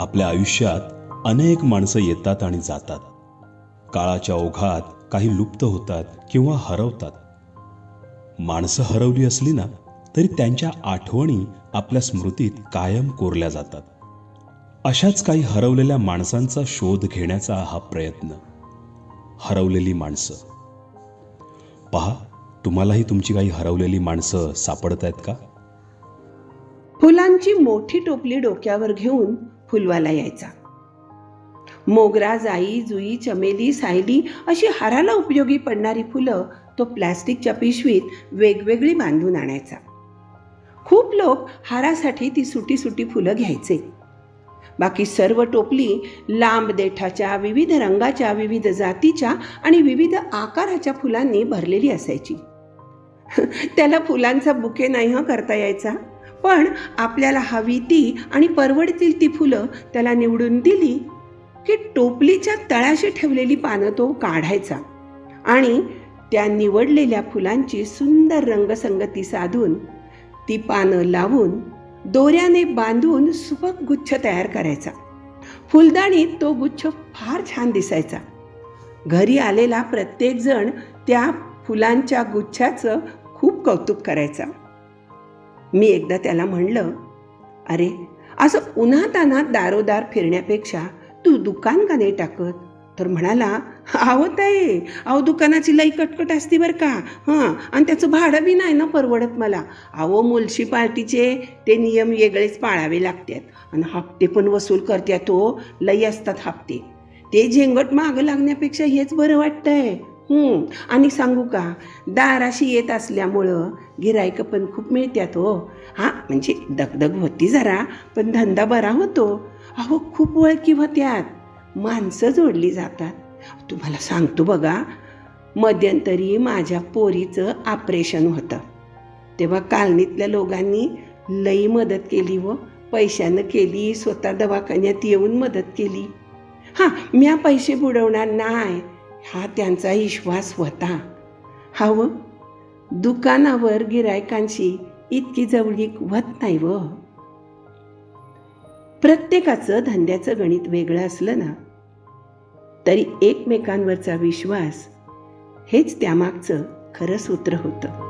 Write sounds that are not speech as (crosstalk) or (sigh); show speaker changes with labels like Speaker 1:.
Speaker 1: आपल्या आयुष्यात अनेक माणसं येतात आणि जातात. काळाच्या ओघात काही लुप्त होतात किंवा हरवतात. माणसं हरवली असली ना तरी त्यांच्या आठवणी आपल्या स्मृतीत कायम कोरल्या जातात. अशाच काही हरवलेल्या माणसांचा शोध घेण्याचा हा प्रयत्न. हरवलेली माणसं. पहा तुम्हालाही तुमची काही हरवलेली माणसं सापडत आहेत का?
Speaker 2: फुलांची मोठी टोपली डोक्यावर घेऊन फुलवाला यायचा. मोगरा जाई जुई चमेली सायली अशी हाराला उपयोगी पडणारी फुलं तो प्लॅस्टिकच्या पिशवीत वेगवेगळी बांधून आणायचा. खूप लोक हारासाठी ती सुटी सुटी फुलं घ्यायचे. बाकी सर्व टोपली लांब देठाच्या विविध रंगाच्या विविध जातीच्या आणि विविध आकाराच्या फुलांनी भरलेली असायची. (laughs) त्याला फुलांचा बुके नाही हं करता यायचा? पण आपल्याला हवी ती आणि परवडतील ती फुलं त्याला निवडून दिली की टोपलीच्या तळाशी ठेवलेली पानं तो काढायचा. आणि त्या निवडलेल्या फुलांची सुंदर रंगसंगती साधून ती पानं लावून दोऱ्याने बांधून सुबक गुच्छ तयार करायचा. फुलदाणीत तो गुच्छ फार छान दिसायचा. घरी आलेला प्रत्येकजण त्या फुलांच्या गुच्छाचं खूप कौतुक करायचा. मी एकदा त्याला म्हणलं अरे असं उन्हातानात दारोदार फिरण्यापेक्षा तू दुकान का नाही टाकत? तर म्हणाला अहो आहे अहो दुकानाची लई कटकट असते बरं का? हां आणि त्याचं भाडं बी नाही ना परवडत मला. अहो म्युन्सिपाल्टीचे ते नियम वेगळेच पाळावे लागतात आणि हप्ते पण वसूल करत्या तो लई असतात हप्ते. ते झेंगट मागं लागण्यापेक्षा हेच बरं वाटतंय. आणि सांगू का दाराशी येत असल्यामुळं गिरायकं पण खूप मिळत्यात हो. हां म्हणजे दगदग होती जरा पण धंदा बरा होतो. अहो खूप ओळखी होत्यात. माणसं जोडली जातात. तुम्हाला सांगतो बघा मध्यंतरी माझ्या पोरीचं ऑपरेशन होतं. तेव्हा कालनीतल्या लोकांनी लई मदत केली व पैशानं केली स्वतः दवाखान्यात येऊन मदत केली. हां म्या पैसे बुडवणार नाही. हा त्यांचा विश्वास होता. हवं? दुकानावर गिरायकांशी इतकी जवळीक होत नाही व. प्रत्येकाचं धंद्याचं गणित वेगळं असलं ना? तरी एकमेकांवरचा विश्वास हेच त्यामागचं खरं सूत्र होतं.